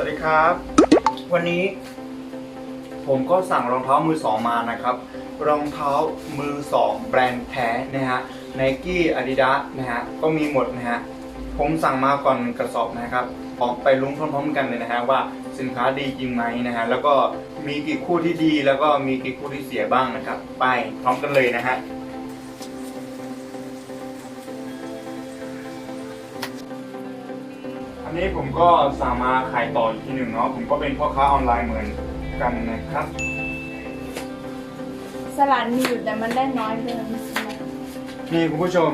วัสดีครับ วันนี้ ผมก็สั่งรองเท้ามือสองมานะครับ รองเท้ามือสองแบรนด์แท้นะฮะ Nike Adidas นะฮะ ก็มีหมดนะฮะ ผมสั่งมาก่อนกระสอบนะครับ ออกไปลุ้นพร้อมๆกันเลยนะฮะว่าสินค้าดีจริงไหมนะฮะ แล้วก็มีกี่คู่ที่ดีแล้วก็มีกี่คู่ที่เสียบ้างนะครับ ไปพร้อมกันเลยนะฮะ อันนี้ผมก็สั่งมาขายต่ออีกทีหนึ่งเนาะผมก็เป็นพ่อค้าออนไลน์เหมือนกันนะครับ สลัดมีอยู่แต่มันได้น้อยเกินนี่คุณผู้ชม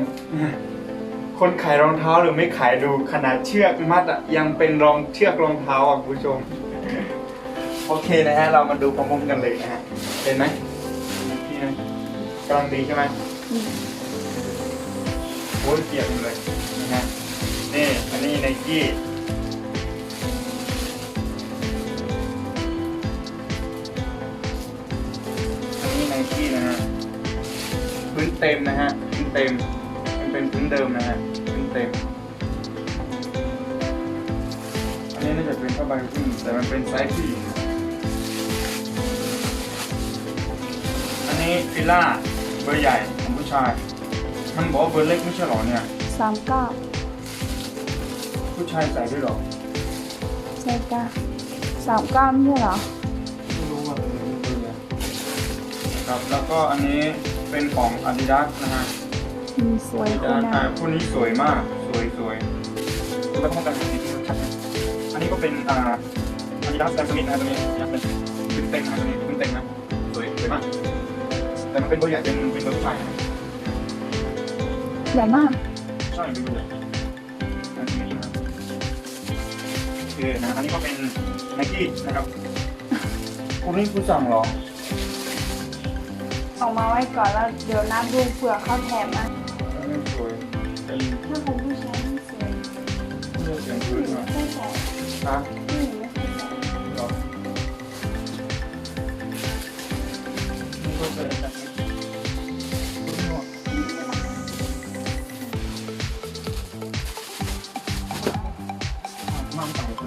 คนขายรองเท้าหรือไม่ขายดูขนาดเชือกมัดอะยังเป็นรองเชือกรองเท้าอะคุณผู้ชม โอเคนะฮะเรามาดูพร้อมๆกันเลยนะฮะเห็นไหมนี่นะกำลังดีใช่ไหมโอ้ยเปียกเลยนะฮะ นี่อันนี้ไนกี้อันนี้ไนกี้นะฮะพื้นเต็มนะฮะพื้นเต็มมันเป็นพื้นเดิมนะฮะพื้นเต็ม อันนี้น่าจะเป็นผ้าใบผู้หญิงแต่มันเป็นไซส์ผู้หญิงอันนี้ฟิล่าเบอร์ใหญ่ของผู้ชาย มันบอกว่าเบอร์เล็กไม่ใช่หรอเนี่ย สามเก้า ผู้ชายใส่ด้วยเหรอใช่จ้ะสามเก้าไม่ใช่เหรอ ไม่รู้อะไม่รู้เลยครับแล้วก็อันนี้เป็นของ Adidas นะฮะ มีสวยอาคุจารณย์นะอ่าคู่นี้สวยมาก สวยสวยแล้วก็ต้องการสีที่ชัดนะอันนี้ก็เป็นอ่าอาดิดาสแซมสมิธนะตัวนี้อยากเป็นเป็นเต็มนะตัวนี้เป็นเต็มนะสวยสวยมาก แต่มันเป็นเบอร์ใหญ่เป็นเป็นเบอร์ผู้ชายนะใหญ่มาก ใช่เป็นเบอร์ใหญ่ โอเคนะอันนี้ก็เป็นไนกี้นะครับคุณนี่คุณสั่งเหรอออกมาไว้ก่อนแล้วเดี๋ยวนับดูเผื่อเขาแถมมาอันนี้สวยเป็นถ้าของผู้ชายไม่สวยเลือกเสียงผู้พื้หนญิงมาไม่ค่อยใส่ฮะผู้หญิงไม่ค่อย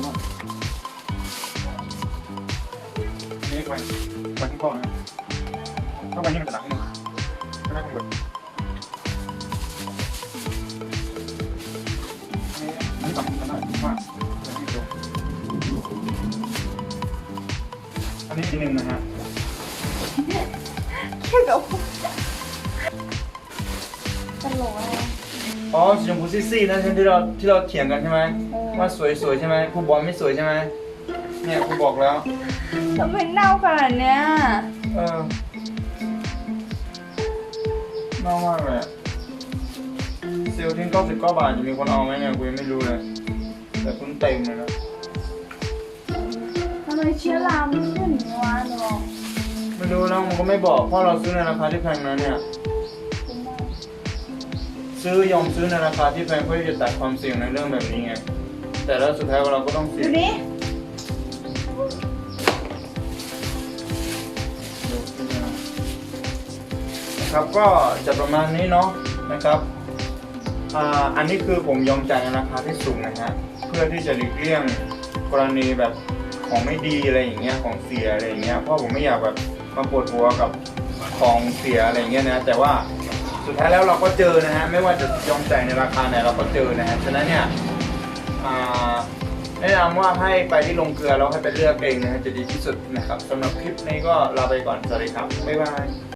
มาสั่นอกนี่ไปไปข้างนอนะต้องไปนี่มันจะหนักนิดนึงไม่ได้ข้างบนอันนี้อันนี้สำคัญมากอันนี้ทีหนึ่งนะฮะแค่กับตลกอะไร อ๋อสีชมพูซีดๆนะที่เราที่เราเถียงกันใช่ไหมเออว่าสวยสวยๆใช่ไหมครูบอลไม่สวยใช่ไหมเนี่ยครูบอกแล้ว ทำไมเน่าขนาดเนี้ยเออน่ามากเลยอะเซลล์ทิ้งเก้าสิบเก้าบาทจะมีคนเอาไหมเนี่ยกูยังไม่รู้เลย แต่คุณเต็มเลยนะทำไมเชื้อรามันขึ้นอย่างนี้วะหนูบอกไม่รู้แล้วมันก็ไม่บอกเพราะเราซื้อในราคาที่แพงนะเนี่ยคุณแม่ ซื้อยอมซื้อในราคาที่แพงเพื่อที่จะตัดความเสี่ยงในเรื่องแบบนี้ไงแต่แล้วสุดท้ายเราก็ต้องเสี่ดูยงดินะครับก็จะประมาณนี้เนาะนะครับอ่าอันนี้คือผมยอมจ่ายในราคาที่สูงนะฮะเพื่อที่จะหลีกเลี่ยงกรณีแบบของไม่ดีอะไรอย่างเงี้ยของเสียอะไรอย่างเงี้ยเพราะผมไม่อยากแบบมาปวดหัวกับของเสียอะไรอย่างเงี้ยนะแต่ว่า สุดท้ายแล้วเราก็เจอนะฮะไม่ว่าจะยอมจ่ายในราคาไหนเราก็เจอนะฮะฉะนั้นเนี่ยแนะนำว่าให้ไปที่ลงเกลือแล้วให้ไปเลือกเองนะฮะจะดีที่สุดนะครับสำหรับคลิปนี้ก็ลาไปก่อนสวัสดีครับบ๊ายบาย